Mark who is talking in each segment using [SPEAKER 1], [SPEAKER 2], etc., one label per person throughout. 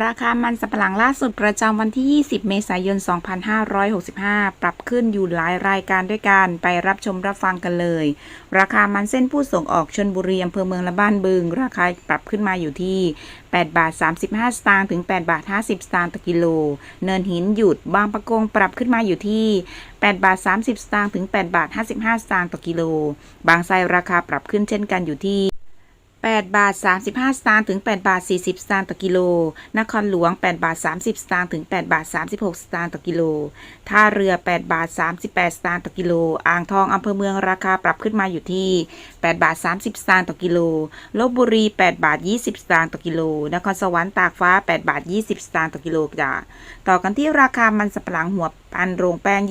[SPEAKER 1] ราคามันสับปะหลังล่าสุดประจำวันที่ 20 เมษายน 2565 ปรับขึ้นอยู่หลายรายการด้วยกัน ไปรับชมรับฟังกันเลย ราคามันเส้นผู้ส่งออกชนบุรีอำเภอเมืองและบ้านบึง ราคาปรับขึ้นมาอยู่ที่ 8 บาท 35 สตางค์ถึง 8 บาท 50 สตางค์ต่อกิโล เนินหินหยุดบางประกงปรับขึ้นมาอยู่ที่ 8 บาท 30 สตางค์ถึง 8 บาท 55 สตางค์ต่อกิโล บางไทรราคาปรับขึ้นเช่นกันอยู่ที่ 8 บาท 35 สตางค์ถึง 8 บาท 40 สตางค์ต่อกิโล นครหลวง 8 บาท 30 สตางค์ถึง 8 บาท 36 สตางค์ต่อกิโล ท่าเรือ 8 บาท 38 สตางค์ต่อกิโล อ่างทองอำเภอเมืองราคาปรับขึ้นมาอยู่ที่ 8 บาท 30 สตางค์ต่อกิโล ลบบุรี 8 บาท 20 สตางค์ต่อกิโล นครสวรรค์ตากฟ้า 8 บาท 20 สตางค์ต่อกิโลจ้ะต่อกันที่ราคามันสับปะหลังหัวปันโรงแป้ง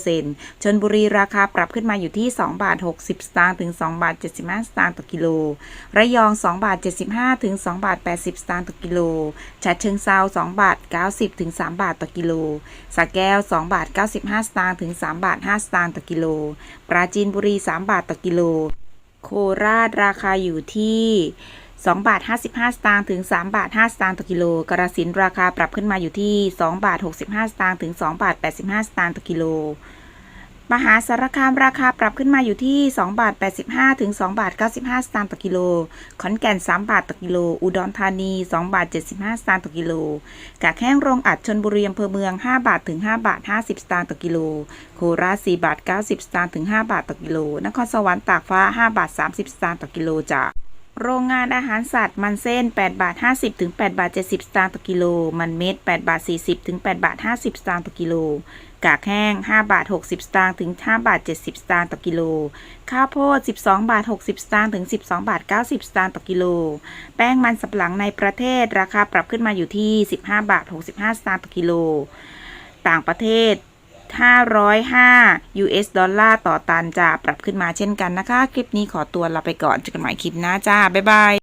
[SPEAKER 1] 25%ชนบุรีราคาปรับขึ้นมาอยู่ที่ 2 บาท 60 สตางค์ถึง 2 บาท 75 สตางค์ต่อกิโลระยอง 2 บาท 75 ถึง 2 บาท 80 สตางค์ต่อกิโลฉะเชิงเซา2 บาท 90 ถึง 3 บาทต่อกิโลสระแก้ว 2 บาท 95 สตางค์ถึง 3 บาท 5 สตางค์ต่อกิโล ปราจีนบุรี 3 บาทต่อกิโล โคราชราคาอยู่ที่2บาท 55 สตางค์ถึง 3 บาท 5 สตางค์ต่อกิโล กระสินราคาปรับขึ้นมาอยู่ที่ 2 บาท 65 สตางค์ถึง 2 บาท 85 สตางค์ต่อกิโล มหาสารคามราคาปรับขึ้นมาอยู่ที่2บาท85 ถึง2บาท95 สตางค์ต่อกิโล ขอนแก่น 3 บาทต่อกิโล อุดรธานี 2 บาท 75 สตางค์ต่อกิโล กากแห้งโรงอัดชนบุรีอำเภอเมือง 5 บาทถึง 5 บาท 50 สตางค์ต่อกิโล โคราช 4 บาท 90 สตางค์ถึง 5 บาทต่อกิโล นครสวรรค์ตากฟ้า 5 บาท 30 สตางค์ต่อกิโลจ้ะ โรงงานอาหารสัตว์มันเส้น 8 บาท 50 ถึง 8 บาท 70 สตางค์ต่อกิโล มันเม็ด 8 บาท 40 ถึง 8 บาท 50 สตางค์ต่อกิโล กากแห้ง 5 บาท 60 สตางค์ถึง 5 บาท 70 สตางค์ต่อกิโล ข้าวโพด 12 บาท 60 สตางค์ถึง 12 บาท 90 สตางค์ต่อกิโล แป้งมันสำปะหลังในประเทศราคาปรับขึ้นมาอยู่ที่ 15 บาท 65 สตางค์ต่อกิโลต่างประเทศ 505 US ดอลลาร์ต่อตันจะปรับขึ้นมาเช่นกันนะคะ คลิปนี้ขอตัวลาไปก่อนเจอกันใหม่คลิปหน้าจ้า บ๊ายบาย